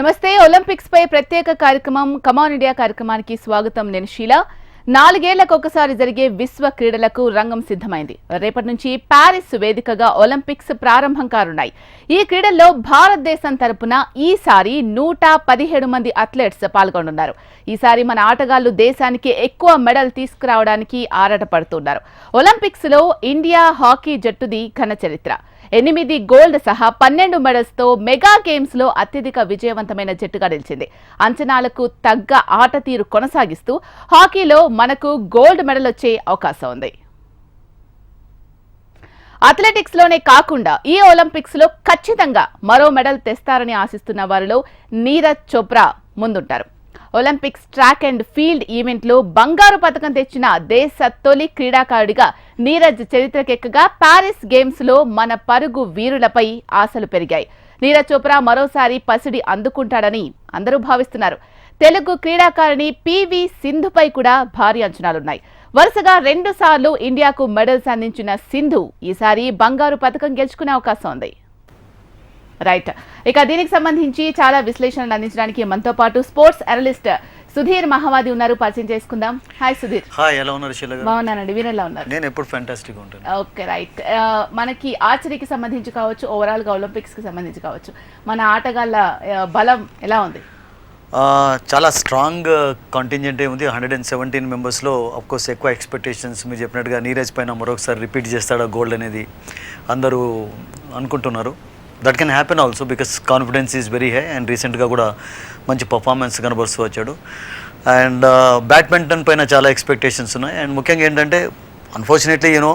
నమస్తే ఒలింపిక్స్ పై ప్రత్యేక కార్యక్రమం కమాన్ ఇండియా కార్యక్రమానికి స్వాగతం నేను షీలా. నాలుగేళ్ళకు ఒకసారి జరిగే విశ్వ క్రీడలకు రంగం సిద్ధమైంది. రేపటి నుంచి ప్యారిస్ వేదికగా ఒలింపిక్స్ ప్రారంభం కానున్నాయి. ఈ క్రీడల్లో భారతదేశం తరపున ఈసారి నూట పదిహేడు మంది అథ్లెట్స్ పాల్గొనున్నారు. ఈసారి మన ఆటగాళ్ళు దేశానికి ఎక్కువ మెడల్ తీసుకురావడానికి ఆరాటపడుతున్నారు. ఒలింపిక్స్లో ఇండియా హాకీ జట్టుది ఘన చరిత్ర. ఎనిమిది గోల్డ్ సహా పన్నెండు మెడల్స్తో మెగా గేమ్స్లో అత్యధిక విజయవంతమైన జట్టుగా నిలిచింది. అంచనాలకు తగ్గ ఆట తీరు కొనసాగిస్తూ హాకీలో మనకు గోల్డ్ మెడల్ వచ్చే అవకాశం ఉంది. అథ్లెటిక్స్లోనే కాకుండా ఈ ఒలింపిక్స్లో ఖచ్చితంగా మరో మెడల్ తెస్తారని ఆశిస్తున్న వారిలో నీరజ్ చోప్రా ముందుంటారు. ఒలింపిక్స్ ట్రాక్ అండ్ ఫీల్డ్ ఈవెంట్లో బంగారు పథకం తెచ్చిన దేశ తొలి క్రీడాకారుడిగా నీరజ్ చరిత్రకెక్కగా ప్యారిస్ గేమ్స్లో మన పరుగు వీరులపై ఆశలు పెరిగాయి. నీరజ్ చోప్రా మరోసారి పసిడి అందుకుంటాడని అందరూ భావిస్తున్నారు. తెలుగు క్రీడాకారిణి పివి సింధుపై కూడా భారీ అంచనాలున్నాయి. వరుసగా రెండు సార్లు ఇండియాకు మెడల్స్ అందించిన సింధు ఈసారి బంగారు పథకం గెలుచుకునే అవకాశం ఉంది. రైట్ ఇక దీనికి సంబంధించి చాలా విశ్లేషణలు అందించడానికి మనతో పాటు స్పోర్ట్స్ అనలిస్ట్ సుధీర్ మహావాది ఉన్నారు. పరిచయం చేసుకుందాం. హాయ్ సుధీర్. హాయ్ ఎలా ఉన్నారు బాగున్నానండి. మీరు ఎలా ఉన్నారు? నేను ఎప్పుడు ఫ్యాంటాస్టిక్ ఉంటాను. ఓకే రైట్ మనకి ఆర్చరీకి సంబంధించి కావచ్చు ఓవరాల్గా ఒలింపిక్స్కి సంబంధించి కావచ్చు మన ఆటగాళ్ళ బలం ఎలా ఉంది? చాలా స్ట్రాంగ్ కాంటింజెంట్ ఉంది. హండ్రెడ్ అండ్ సెవెంటీన్ మెంబర్స్లో కోర్స్ ఎక్కువ ఎక్స్పెక్టేషన్స్ మీరు చెప్పినట్టుగా నీరజ్ పైన మరొకసారి రిపీట్ చేస్తాడా గోల్డ్ అనేది అందరూ అనుకుంటున్నారు. That can happen also because confidence is very high and రీసెంట్గా కూడా మంచి పర్ఫార్మెన్స్ కనబరుస్తూ వచ్చాడు. అండ్ బ్యాడ్మింటన్ uh, పైన చాలా ఎక్స్పెక్టేషన్స్ ఉన్నాయి. అండ్ ముఖ్యంగా ఏంటంటే unfortunately you know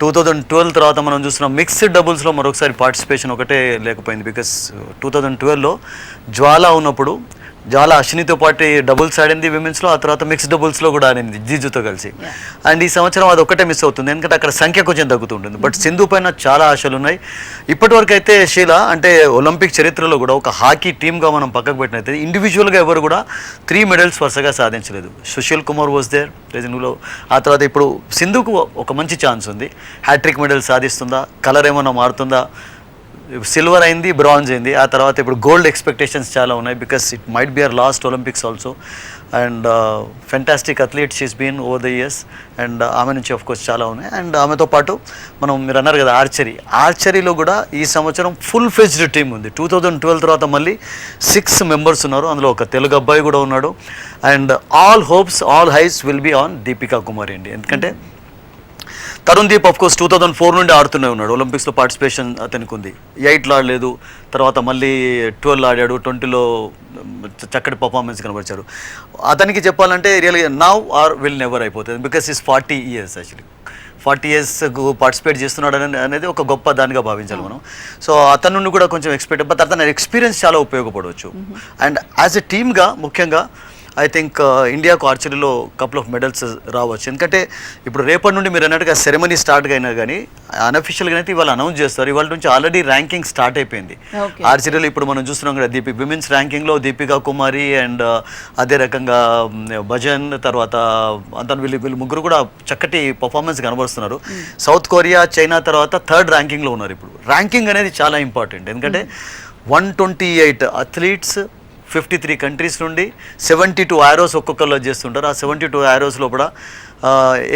two thousand twelve తర్వాత మనం చూస్తున్నాం మిక్స్డ్ డబుల్స్లో మరొకసారి పార్టిసిపేషన్ ఒకటే లేకపోయింది బికాస్ టూ థౌజండ్ ట్వెల్వ్లో జ్వాల ఉన్నప్పుడు జ్వాల అశ్వినితో పాటు డబుల్స్ ఆడింది విమెన్స్లో ఆ తర్వాత మిక్స్డ్ డబుల్స్లో కూడా ఆడింది జీజుతో కలిసి. అండ్ ఈ సంవత్సరం అది ఒక్కటే మిస్ అవుతుంది. ఎందుకంటే అక్కడ సంఖ్య కొంచెం తగ్గుతుంటుంది. బట్ సింధు పైన చాలా ఆశలు ఉన్నాయి. ఇప్పటివరకు అయితే షీలా అంటే ఒలింపిక్ చరిత్రలో కూడా ఒక హాకీ టీమ్గా మనం పక్కకు పెట్టినైతే ఇండివిజువల్గా ఎవరు కూడా త్రీ మెడల్స్ వరుసగా సాధించలేదు. సుశీల్ కుమార్ వాజ్ దేర్ రెజిన్లో ఆ తర్వాత ఇప్పుడు సింధుకు ఒక మంచి ఛాన్స్ ఉంది. Hat trick medal సాధిస్తుందా? కలర్ ఏమన్నా మారుతుందా? సిల్వర్ అయింది బ్రాంజ్ అయింది. ఆ తర్వాత ఇప్పుడు గోల్డ్ ఎక్స్పెక్టేషన్స్ చాలా ఉన్నాయి because it might be her last Olympics also. And fantastic athlete she's been over the years and ఆమె నుంచి ఆఫ్ కోర్స్ చాలా ఉన్నాయి. అండ్ ఆమెతో పాటు మనం మీరు అన్నారు కదా ఆర్చరీ. ఆర్చరీలో కూడా ఈ సంవత్సరం ఫుల్ ఫెజ్డ్ టీం ఉంది. టూ థౌజండ్ ట్వెల్వ్ తర్వాత మళ్ళీ సిక్స్ మెంబర్స్ ఉన్నారు. అందులో ఒక తెలుగు అబ్బాయి కూడా ఉన్నాడు. And all hopes all eyes will be on Deepika Kumar అండి ఎందుకంటే Tarun Deep of course two thousand four నుండి ఆడుతూనే ఉన్నాడు. ఒలింపిక్స్లో పార్టిసిపేషన్ అతనికి ఉంది ఎయిట్లో ఆడలేదు. తర్వాత మళ్ళీ ట్వెల్వ్ ఆడాడు. ట్వంటీలో చక్కటి పర్ఫార్మెన్స్ కనబరిచాడు. అతనికి చెప్పాలంటే రియల్గా నవ్ ఆర్ విల్ నెవర్ అయిపోతుంది. Because he's forty years actually forty years participate చేస్తున్నాడు అని అనేది ఒక గొప్ప దానిగా భావించాలి మనం. సో అతని నుండి కూడా కొంచెం ఎక్స్పెక్ట్ బట్ అతని ఎక్స్పీరియన్స్ చాలా ఉపయోగపడవచ్చు. అండ్ యాజ్ ఎ టీమ్గా ముఖ్యంగా ఐ థింక్ ఇండియాకు ఆర్చరీలో కపుల్ ఆఫ్ మెడల్స్ రావచ్చు. ఎందుకంటే ఇప్పుడు రేపటి నుండి మీరు అన్నట్టుగా సెరమనీ స్టార్ట్ అయినా కానీ అన్అఫిషియల్గా అయితే ఇవాళ అనౌన్స్ చేస్తారు. ఇవాళ నుంచి ఆల్రెడీ ర్యాంకింగ్ స్టార్ట్ అయిపోయింది. ఆర్చరీలో ఇప్పుడు మనం చూస్తున్నాం కదా దీపి. విమెన్స్ ర్యాంకింగ్లో దీపికా కుమారి అండ్ అదే రకంగా మ్, భజన్ తర్వాత అంతను వీళ్ళు వీళ్ళు ముగ్గురు కూడా చక్కటి పర్ఫార్మెన్స్ కనబరుస్తున్నారు. సౌత్ కొరియా చైనా తర్వాత థర్డ్ ర్యాంకింగ్లో ఉన్నారు ఇప్పుడు. ర్యాంకింగ్ అనేది చాలా ఇంపార్టెంట్ ఎందుకంటే one twenty eight athletes fifty three countries నుండి సెవెంటీ టూ ఆరోస్ ఒక్కొక్కరు చేస్తుంటారు. ఆ సెవెంటీ టూ ఆరోస్లో కూడా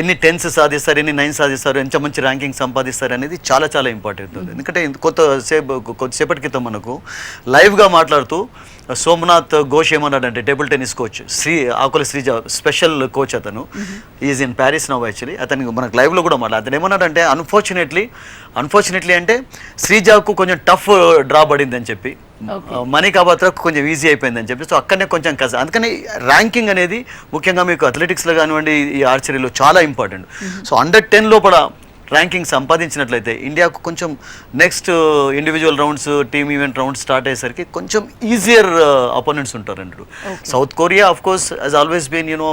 ఎన్ని టెన్స్ సాధిస్తారు ఎన్ని నైన్ సాధిస్తారు ఎంత మంచి ర్యాంకింగ్ సంపాదిస్తారు అనేది చాలా చాలా ఇంపార్టెంట్ ఉంది ఎందుకంటే కొత్త సేపు కొద్దిసేపటి క్రితం మనకు లైవ్గా మాట్లాడుతూ సోమనాథ్ ఘోష్ ఏమన్నాడంటే table tennis coach Shri Akula Sreeja special coach అతను. He's in Paris now actually. అతనికి మనకు లైవ్లో కూడా మాట్లాడు అతను ఏమన్నాడంటే అన్ఫార్చునేట్లీ అన్ఫార్చునేట్లీ అంటే శ్రీజాకు కొంచెం టఫ్ డ్రా పడింది అని చెప్పి. మనీ కాబత్రకు కొంచెం ఈజీ అయిపోయిందని చెప్పి సో అక్కడనే కొంచెం కష్టం అందుకని ర్యాంకింగ్ అనేది ముఖ్యంగా మీకు అథ్లెటిక్స్లో కానివ్వండి ఈ ఆర్చరీలో చాలా ఇంపార్టెంట్ సో అండర్ టెన్ లోపల ర్యాంకింగ్ సంపాదించినట్లయితే ఇండియాకు కొంచెం next individual rounds team event rounds start అయ్యేసరికి కొంచెం ఈజియర్ అపోనెంట్స్ ఉంటారండి South Korea of course he's always been you know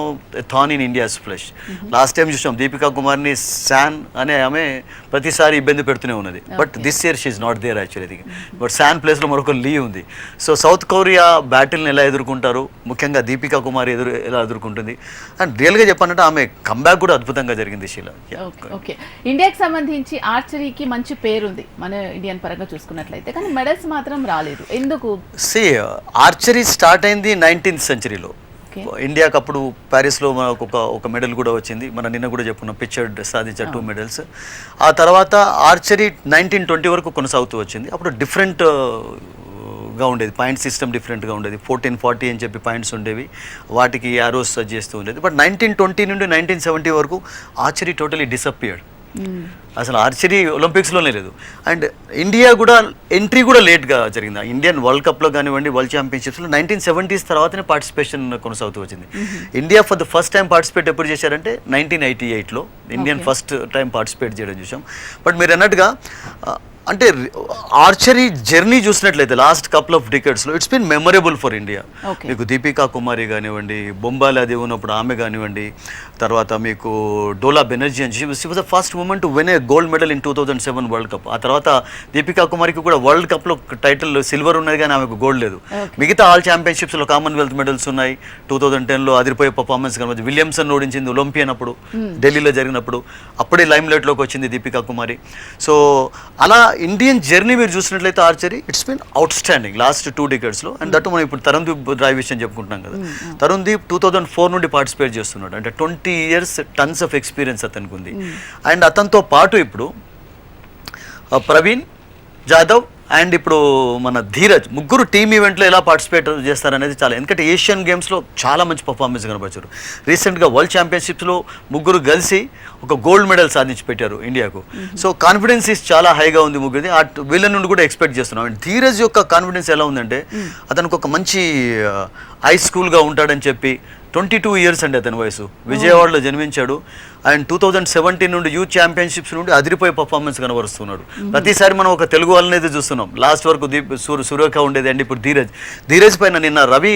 thorn in India's flesh last time చూసాం దీపికా కుమార్ని శాన్ అనే ఆమె ప్రతిసారి ఇబ్బంది పెడుతూనే ఉన్నది. But this year she's not there actually but San ప్లేస్లో మరొక లీ ఉంది. సో సౌత్ కొరియా బ్యాటిల్ని ఎలా ఎదుర్కొంటారు? ముఖ్యంగా దీపికా కుమార్ ఎదురు ఎలా ఎదుర్కొంటుంది? అండ్ రియల్గా చెప్పాలంటే ఆమె కంబ్యాక్ కూడా అద్భుతంగా జరిగింది శీల. ఓకే ఇండియా ఇండియాకి సంబంధించి ఆర్చరీకి మంచి పేరుంది మన ఇండియన్ పరంగా చూసుకున్నట్లయితే. కానీ మెడల్స్ మాత్రం రాలేదు. ఎందుకు? సి ఆర్చరీ స్టార్ట్ అయింది నైన్టీన్త్ సెంచరీలో. ఇండియాకి అప్పుడు ప్యారిస్లో మనకు ఒక ఒక మెడల్ కూడా వచ్చింది. మన నిన్న కూడా చెప్పుకున్నాం పిక్చర్డ్ సాధించారు టూ మెడల్స్ ఆ తర్వాత ఆర్చరీ నైన్టీన్ ట్వంటీ వరకు కొనసాగుతూ వచ్చింది. అప్పుడు డిఫరెంట్గా ఉండేది. పాయింట్ సిస్టమ్ డిఫరెంట్గా ఉండేది. ఫోర్టీన్ ఫార్టీ అని చెప్పి పాయింట్స్ ఉండేవి. వాటికి యారోస్ చేస్తూ ఉండేది. బట్ నైన్టీన్ ట్వంటీ నుండి నైన్టీన్ సెవెంటీ వరకు ఆర్చరీ టోటలీ డిసప్పియర్డ్. అసలు ఆర్చరీ ఒలింపిక్స్లోనే లేదు. అండ్ ఇండియా కూడా ఎంట్రీ కూడా లేట్గా జరిగింది. ఇండియన్ వరల్డ్ కప్లో కానివ్వండి వరల్డ్ ఛాంపియన్షిప్స్లో నైన్టీన్ సెవెంటీస్ తర్వాతనే పార్టిసిపేషన్ కొనసాగుతూ వచ్చింది. India for the first time participate ఎప్పుడు చేశారంటే నైన్టీన్ ఎయిటీ ఎయిట్లో. ఇండియన్. ఫస్ట్ టైం పార్టిసిపేట్ చేయడం చూసాం. బట్ మీరు అన్నట్టుగా అంటే ఆర్చరీ జర్నీ చూసినట్లయితే last couple of డికెట్స్లో it's been memorable for India. మీకు దీపికా కుమారి కానివ్వండి బొంబాయిలో అది ఉన్నప్పుడు ఆమె కానివ్వండి తర్వాత మీకు డోలా బెనర్జీ అని she was the first moment to win a gold medal in two thousand seven world cup ఆ తర్వాత దీపికా కుమారికి కూడా వరల్డ్ కప్లో టైటిల్ సిల్వర్ ఉన్నది కానీ ఆమెకు గోల్డ్ లేదు. మిగతా ఆల్ ఛాంపియన్షిప్స్లో కామన్వెల్త్ మెడల్స్ ఉన్నాయి. టూ థౌజండ్ టెన్లో అదిరిపోయే పర్ఫార్మెన్స్ కనవచ్చు విలియమ్సన్ ఓడించింది ఒలింపియన్ అప్పుడు ఢిల్లీలో జరిగినప్పుడు. అప్పుడే లైమ్ లైట్లోకి వచ్చింది దీపికా కుమారి. సో అలా ఇండియన్ జర్నీ మీరు చూసినట్లయితే archery it's been outstanding last two డికెట్స్లో and that మనం ఇప్పుడు తరుణ్ దీప్ డ్రైవ్ విషయం చెప్పుకుంటున్నాం కదా. Tarun Deep two thousand four నుండి పార్టిసిపేట్ చేస్తున్నాడు. అంటే twenty years tons of experience అతనికి ఉంది. అండ్ అతనితో పాటు ఇప్పుడు ప్రవీణ్ జాదవ్ అండ్ ఇప్పుడు మన ధీరజ్ ముగ్గురు టీమ్ ఈవెంట్లో ఎలా పార్టిసిపేట్ చేస్తారనేది చాలా ఎందుకంటే ఏషియన్ గేమ్స్లో చాలా మంచి పర్ఫార్మెన్స్ కనబరిచారు రీసెంట్గా వరల్డ్ ఛాంపియన్షిప్స్లో ముగ్గురు కలిసి ఒక గోల్డ్ మెడల్ సాధించి పెట్టారు ఇండియాకు సో కాన్ఫిడెన్స్ ఇస్ చాలా హైగా ఉంది ముగ్గురిది. ఆ వీళ్ళ నుండి కూడా ఎక్స్పెక్ట్ చేస్తున్నాం. అండ్ ధీరజ్ యొక్క కాన్ఫిడెన్స్ ఎలా ఉందంటే అతనికి ఒక మంచి హై స్కూల్గా ఉంటాడని చెప్పి ట్వంటీ టూ ఇయర్స్ అండి అతని వయసు. విజయవాడలో జన్మించాడు. అండ్ టూ థౌజండ్ సెవెంటీన్ నుండి యూత్ ఛాంపియన్షిప్స్ నుండి అదిరిపోయే పర్ఫార్మెన్స్ కనబరుస్తున్నాడు. ప్రతిసారి మనం ఒక తెలుగు వాళ్ళని అయితే చూస్తున్నాం. లాస్ట్ వరకు దీప్ సూర్య సురేఖ ఉండేది అండి ఇప్పుడు ధీరజ్. ధీరజ్ పైన నిన్న రవి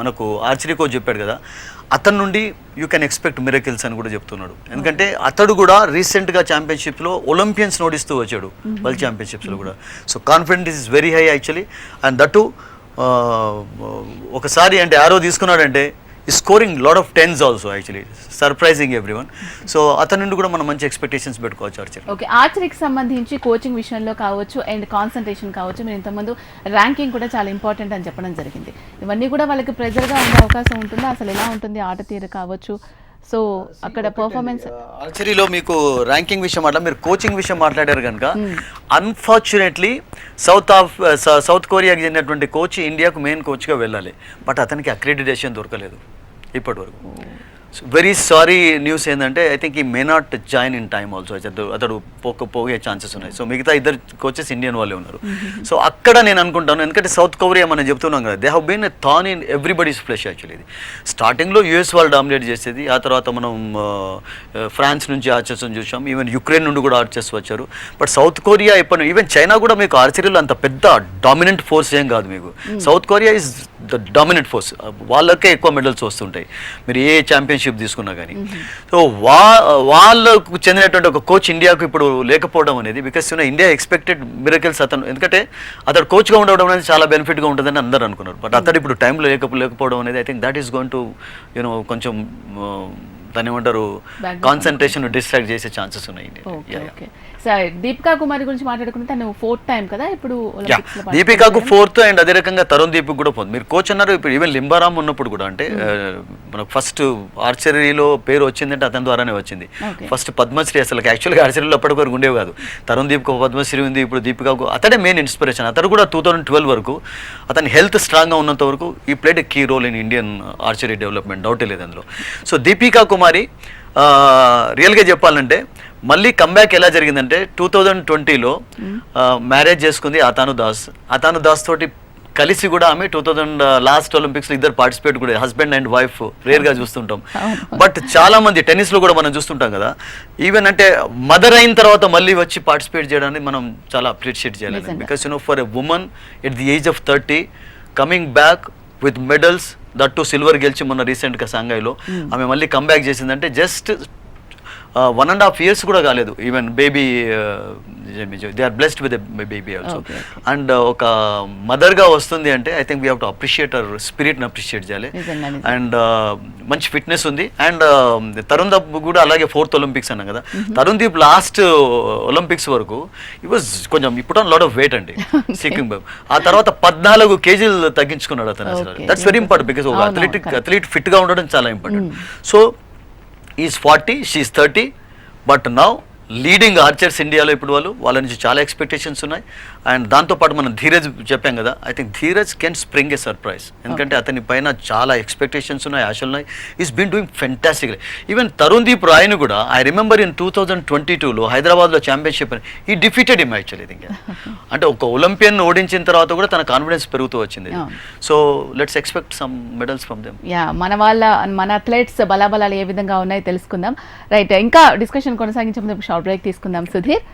మనకు ఆర్చరీ కోచ్ చెప్పాడు కదా. అతని నుండి యూ కెన్ ఎక్స్పెక్ట్ మిరకిల్స్ అని కూడా చెప్తున్నాడు. ఎందుకంటే అతడు కూడా రీసెంట్గా ఛాంపియన్షిప్లో ఒలింపియన్స్ నోడిస్తూ వచ్చాడు. వరల్డ్ ఛాంపియన్షిప్స్లో కూడా. So confidence is very high actually and that ఒకసారి అంటే arrow తీసుకున్నాడంటే scoring lot of tens also actually surprising everyone so అతని నుండి కూడా మనం మంచి ఎక్స్పెక్టేషన్స్ పెట్టుకోవచ్చు ఆర్చర్ ఓకే ఆర్చరీకి సంబంధించి కోచింగ్ విషయంలో కావచ్చు అండ్ కాన్సన్ట్రేషన్ కావచ్చు మీరు ఇంతకుముందు ర్యాంకింగ్ కూడా చాలా ఇంపార్టెంట్ అని చెప్పడం జరిగింది. ఇవన్నీ కూడా వాళ్ళకి ప్రెజర్గా ఉండే అవకాశం ఉంటుందా? అసలు ఎలా ఉంటుంది? ఆట తీరు కావచ్చు సో అక్కడ పర్ఫార్మెన్స్ ఆర్చరీలో మీకు ర్యాంకింగ్ విషయం మాట్లా మీరు కోచింగ్ విషయం మాట్లాడారు కనుక అన్ఫార్చునేట్లీ సౌత్ ఆఫ్ సౌత్ కొరియాకి చెందినటువంటి కోచ్ ఇండియాకు మెయిన్ కోచ్గా వెళ్ళాలి. బట్ అతనికి అక్రిడిటేషన్ దొరకలేదు ఇప్పటి వరకు వెరీ సారీ న్యూస్ ఏంటంటే I think he may not join in time also అతడు అతడు పోక పోయే ఛాన్సెస్ ఉన్నాయి. సో మిగతా ఇద్దరు కోచెస్ ఇండియన్ వాళ్ళే ఉన్నారు. సో అక్కడ నేను అనుకుంటాను. ఎందుకంటే సౌత్ కొరియా మనం చెప్తున్నాం కదా they have been thorn in everybody's flesh actually ఇది. స్టార్టింగ్లో యూఎస్ వాళ్ళు డామినేట్ చేసేది ఆ తర్వాత మనం ఫ్రాన్స్ నుంచి ఆర్చర్స్ చూసాం. ఈవెన్ యుక్రెయిన్ నుండి కూడా ఆర్చర్స్ వచ్చారు. బట్ సౌత్ కొరియా ఇప్పుడు ఈవెన్ చైనా కూడా మీకు ఆర్చరీలో అంత పెద్ద డామినెంట్ ఫోర్స్ ఏం కాదు మీకు. South Korea is the dominant force వాళ్ళకే ఎక్కువ మెడల్స్ వస్తుంటాయి. మీరు ఏ ఛాంపియన్షిప్ తీసుకున్నా కానీ సో వా వాళ్ళకు చెందినటువంటి ఒక కోచ్ ఇండియాకు ఇప్పుడు లేకపోవడం అనేది because you know India expected miracles అతను. ఎందుకంటే అతడు కోచ్గా ఉండడం అనేది చాలా బెనిఫిట్గా ఉంటుందని అందరూ అనుకున్నారు. బట్ అతడు ఇప్పుడు టైంలో లేక లేకపోవడం అనేది I think that is going to you know కొంచెం ఆ, దాన్ని ఏమంటారు. కాన్సన్ట్రేషన్ డిస్ట్రాక్ట్ చేసే ఛాన్సెస్ ఉన్నాయి. సరే దీపికా కుమారి గురించి మాట్లాడుకుంటే తను ఫోర్త్ టైం కదా ఇప్పుడు దీపికాకు ఫోర్త్ అండ్ అదే రకంగా తరుణ్ దీపిక్ కూడా పోతుంది మీరు కోచ్ అన్నారు ఇప్పుడు ఈవెన్ లింబారామ్ ఉన్నప్పుడు కూడా అంటే ఆ, మనకు ఫస్ట్ ఆర్చరీలో పేరు వచ్చిందంటే అతని ద్వారానే వచ్చింది. ఫస్ట్ పద్మశ్రీ అసలు యాక్చువల్గా ఆర్చరీలో అప్పటి వరకు ఉండేవి కాదు. తరుణ్ దీపిక పద్మశ్రీ ఉంది ఇప్పుడు దీపికాకు అతడే మెయిన్ ఇన్స్పిరేషన్ అతను కూడా టూ థౌసండ్ ట్వెల్వ్ వరకు అతని హెల్త్ స్ట్రాంగ్గా ఉన్నంత వరకు ఈ played key role in Indian archery development డౌటే లేదు అందులో. సో దీపికా కుమారి రియల్గా చెప్పాలంటే మళ్ళీ కంబ్యాక్ ఎలా జరిగిందంటే టూ థౌజండ్ ట్వంటీలో మ్యారేజ్ చేసుకుంది అతాను దాస్. అతాను దాస్ తోటి కలిసి కూడా ఆమె టూ థౌజండ్ లాస్ట్ ఒలింపిక్స్లో ఇద్దరు పార్టిసిపేట్ కూడా హస్బెండ్ అండ్ వైఫ్ రేర్గా చూస్తుంటాం. బట్ చాలా మంది టెన్నిస్లో కూడా మనం చూస్తుంటాం కదా. ఈవెన్ అంటే మదర్ అయిన తర్వాత మళ్ళీ వచ్చి పార్టిసిపేట్ చేయడాన్ని మనం చాలా అప్రిషియేట్ చేయాలి. Because you know for a woman at the age of thirty coming back with medals that two silver గెలిచి మొన్న రీసెంట్గా సాంఘాయిలో ఆమె మళ్ళీ కమ్బ్యాక్ చేసిందంటే just one and half years కూడా కాలేదు. Even baby they are blessed with baby also and ఒక మదర్గా వస్తుంది అంటే I think we have to appreciate our స్పిరిట్ని appreciate చేయాలి. అండ్ మంచి ఫిట్నెస్ ఉంది. అండ్ తరుణ్ దప్ కూడా అలాగే ఫోర్త్ ఒలింపిక్స్ అన్నాం కదా. తరుణ్ దీప్ లాస్ట్ ఒలింపిక్స్ వరకు ఈ వాజ్ కొంచెం ఇప్పుడు లాట్ ఆఫ్ వెయిట్ అండి. సిక్కిం ఆ తర్వాత పద్నాలుగు కేజీలు తగ్గించుకున్నాడు అతను. దట్స్ వెరీ ఇంపార్టెంట్ బికాస్ ఒక అథ్లెటిక్. అథ్లీట్ ఫిట్గా ఉండడం చాలా important so he's forty she's thirty but now leading archers ఇండియాలో ఇప్పుడు వాళ్ళు వాళ్ళ నుంచి చాలా ఎక్స్పెక్టేషన్స్ ఉన్నాయి. అండ్ దాంతోపాటు మనం ధీరజ్ చెప్పాం కదా I think Dhiraj can spring a surprise ఎందుకంటే అతని పైన చాలా ఎక్స్పెక్టేషన్స్ ఉన్నాయి ఆశలు ఉన్నాయి. He's been doing fantastic even Tarun Deep రాయ్ను కూడా I remember in two thousand twenty టూలో హైదరాబాద్లో ఛాంపియన్షిప్ ఈ డిఫీటెడ్ ఇమ్ యాక్చువల్లీ థింక్ అంటే ఒక ఒలింపియన్ ఓడించిన తర్వాత కూడా తన కాన్ఫిడెన్స్ పెరుగుతూ వచ్చింది. So let's expect some medals from them yeah మన వాళ్ళ మన అథ్లెట్స్ బలాబలాలు ఏ విధంగా ఉన్నాయో తెలుసుకుందాం. రైట్ ఇంకా డిస్కషన్ కొనసాగించే ముందు షార్ట్ బ్రేక్ తీసుకుందాం సుధీర్.